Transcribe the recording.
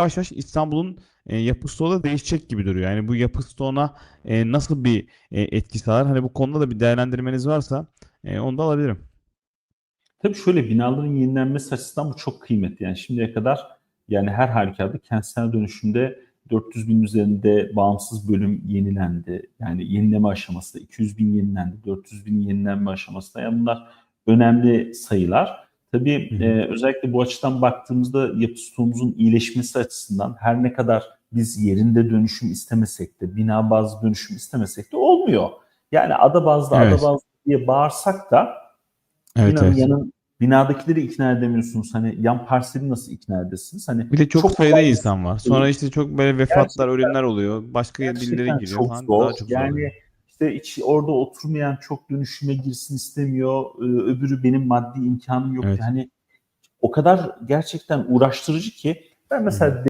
yavaş yavaş İstanbul'un e, yapı stoğu da değişecek gibi duruyor. Yani bu yapı stoğuna e, nasıl bir e, etki sağlar? Hani bu konuda da bir değerlendirmeniz varsa e, onu da alabilirim. Tabii şöyle binaların yenilenmesi açısından bu çok kıymetli. Yani şimdiye kadar yani her halükarda kentsel dönüşümde 400 bin üzerinde bağımsız bölüm yenilendi. Yani yenileme aşaması 200 bin yenilendi, 400 bin yenilenme aşamasında. Yani bunlar önemli sayılar. Tabii Hı hı. e, özellikle bu açıdan baktığımızda yapı stoğumuzun iyileşmesi açısından her ne kadar biz yerinde dönüşüm istemesek de, bina bazlı dönüşüm istemesek de olmuyor. Yani ada bazlı, Evet. ada bazlı diye bağırsak da Evet, binanın evet. yanın binadakileri ikna edemiyorsunuz. Hani yan parseli nasıl ikna edesiniz? Hani Bir de çok, Çok sayıda insan var. Sonra işte çok böyle vefatlar, ölümler oluyor. Başka gerçekten giriyor çok falan. zor. Daha çok zor. İşte hiç orada oturmayan çok dönüşüme girsin istemiyor. Ee, öbürü benim maddi imkanım yok. Evet. Yani o kadar gerçekten uğraştırıcı ki ben mesela